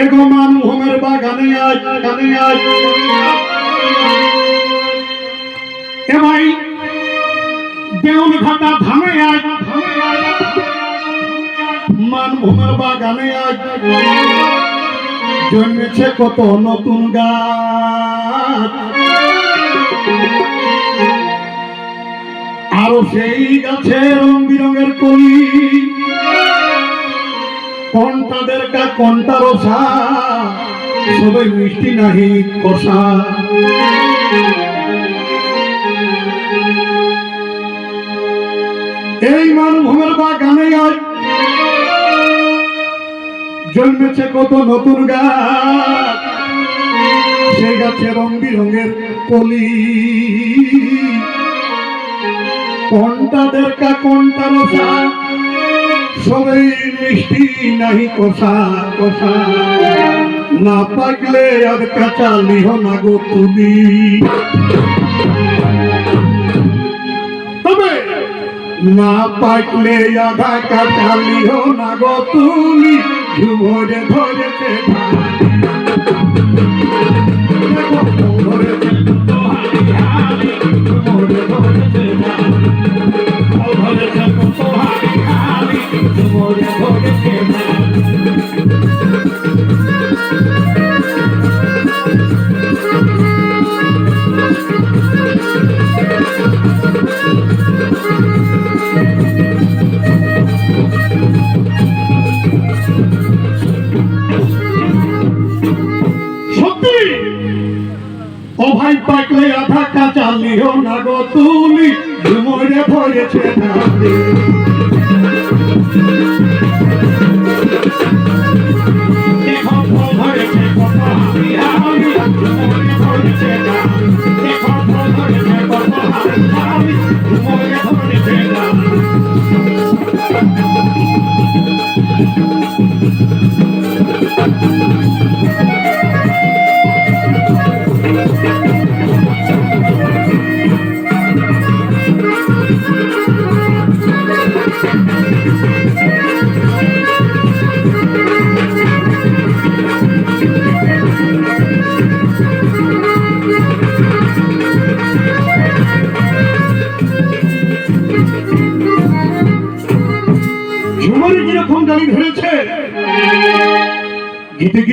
এগো মান হোমের বাগানে আজ গানে আজ এ ভাই দেউল ঘাটা ধামে আজ মান হোমের বাগানে আজ জন্মেছে কত নতুন গাছ আরও সেই গাছে রং বিরঙের কলি। কোনটাদের কা কোনটা রসা? সবাই মিষ্টি নাহি, কষা। এই মানভূমের বাগানে আজ জন্মেছে কত নতুন গাছ। সেই গাছে রং বিরঙের কলি। কোনটাদের কা কোনটা রসা সবাই মিষ্টি নাহি কষা কষা। না পাকলে আর কাঁচা লিহ না গো তুমি। না পাকলে আধা কাঁচা লিহ না গো তুমি। ঝুমরে ধরেছে আধা কাঁচা লিও না গো তুলি ঝুমরে ধরেছে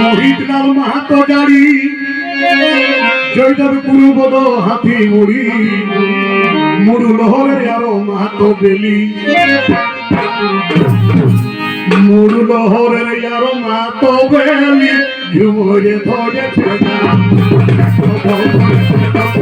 মহিতলাল মাহাতো জারি। জয়দেব গুরুবদ হাতি মুড়ি মুড়ু লহরের আরও মাহাতো বেলি। মুড়ু লহরের আরও মাহাতো বেলি। ঝুমরে ধরেছে না ধরেছে না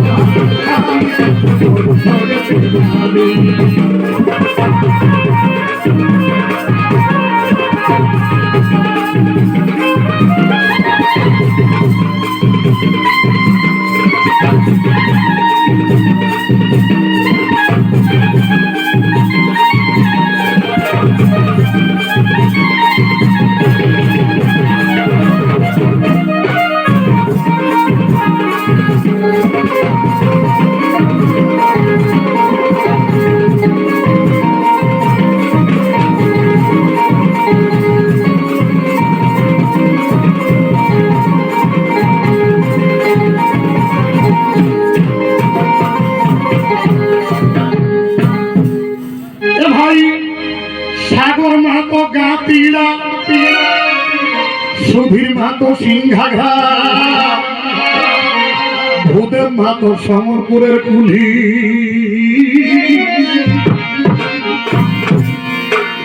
ভূদেব মাহাতো সমরপুরের কুলি।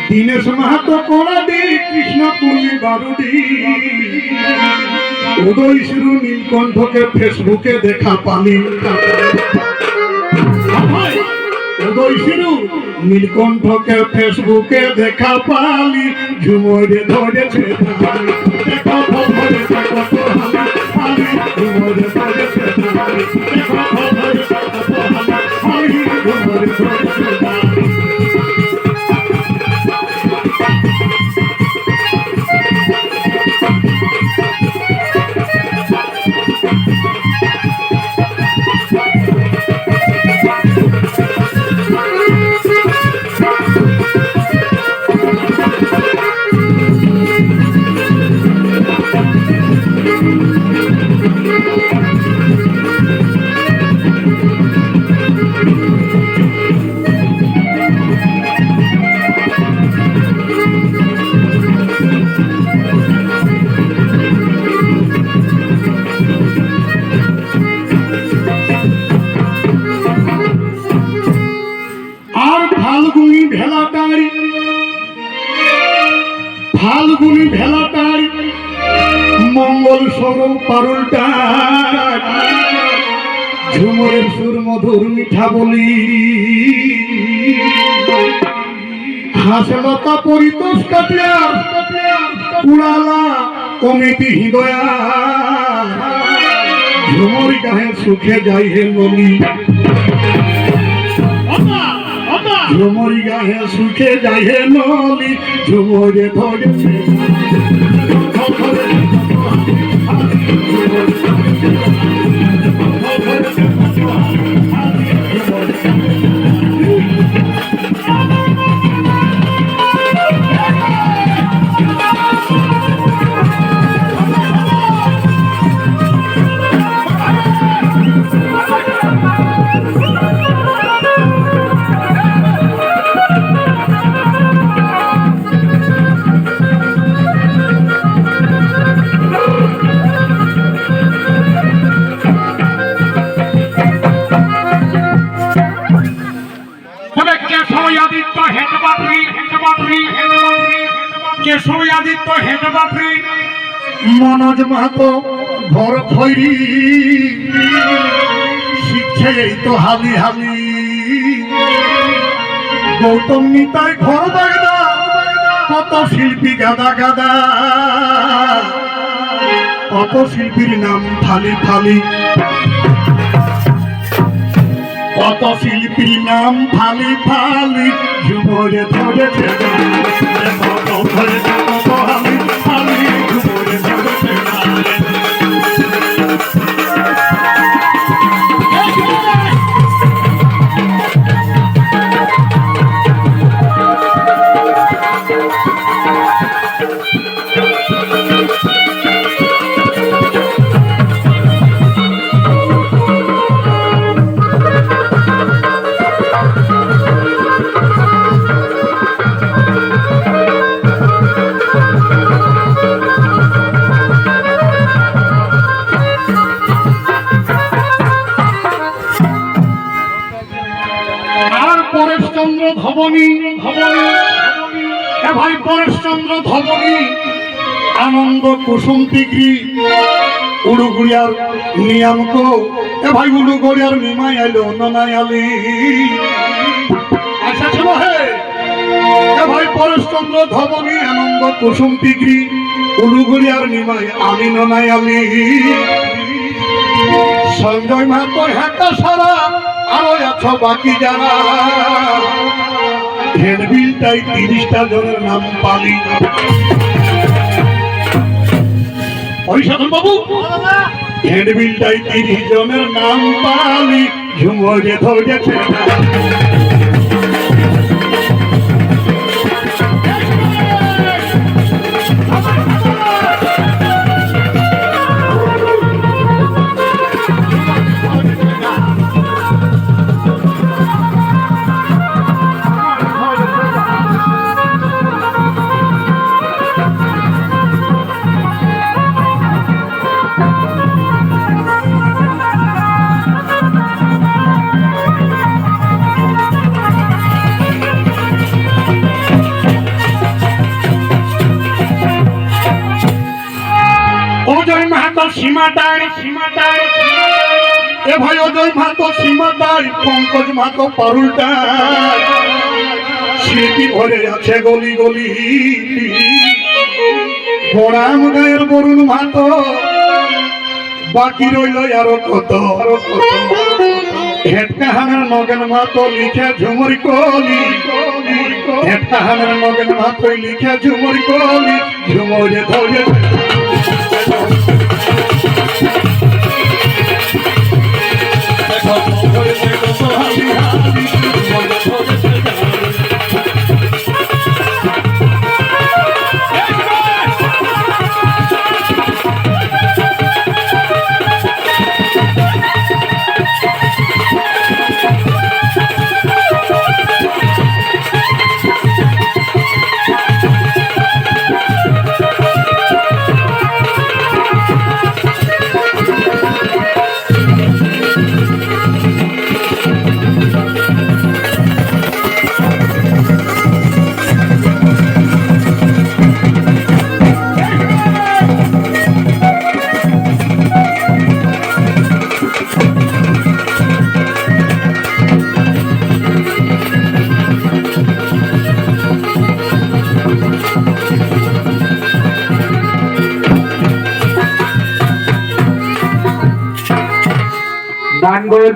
দীনেশ মাহাতো বারুদি উদয় শুরু নীলকণ্ঠকে ফেসবুকে দেখা শিরু নীলকণ্ঠকে ফেসবুকে দেখা পালি। ঝুমরে ধরেছে ধরেছে ফাল্গুনি ভেলাটারি মঙ্গল স্বরূপ পারুলটা ঝুমরের সুর মধুর মিঠা বলি। হাসলতা পরিতোষ কাটিয়া কুড়ালা কমিটি হৃদয়া। ঝুমর গায়ে সুখে যাই হে বলি ঝুমরি গায়ে সুখে যাই হে নলি ঝুমরে ধরেছে মনোজ মাহাতো ঘর খৈরি। শিখছে এই তো হালি হালি। গৌতম নিতাই ঘর বাগদা, কত শিল্পী গাদা গাদা। কত শিল্পীর নাম ফালি ফালি। কত শিল্পী নাম ফালি ফালি ঝুমরে ধরে কত ধরেছে কুসুম টিগ্রি উড়ুগুড়িয়ার নিয়ামক এ ভাই উড়ুগুড়িয়ার নিমাই আইলো, ননাই আলি। আচ্ছা ছিল হে। এ ভাই পরেশচন্দ্র ধবনী, আনন্দ কুসুম টিগ্রি উড়ুগুড়িয়ার নিমাই আমি ননাই আলি। সঞ্জয় মাহাতো হ্যাকা সারা, আরও আছো বাকি যারা। হেডবিলটাই তিরিশটা জনের নাম পালি। পরিশোধন বাবু। হেডবিলটাই তিরিশ জনের নাম পালি ঝুমরে ধরেছে এ ভাই অজয় মাতো সীমাদাই পঙ্কজ মাতো পারুলটাই স্মৃতি ভরে আছে গলি গলি। বড়াম গায়ের বরুণ মাতো বাকি রইল আরও কত? হেটকাহানের নগেন মাতো লিখে ঝুমুর কলি। হেটকাহানের নগেন মাতো লিখে ঝুমুর কলি। ঝুমরে ধরে Thank you. ডাঙ্গর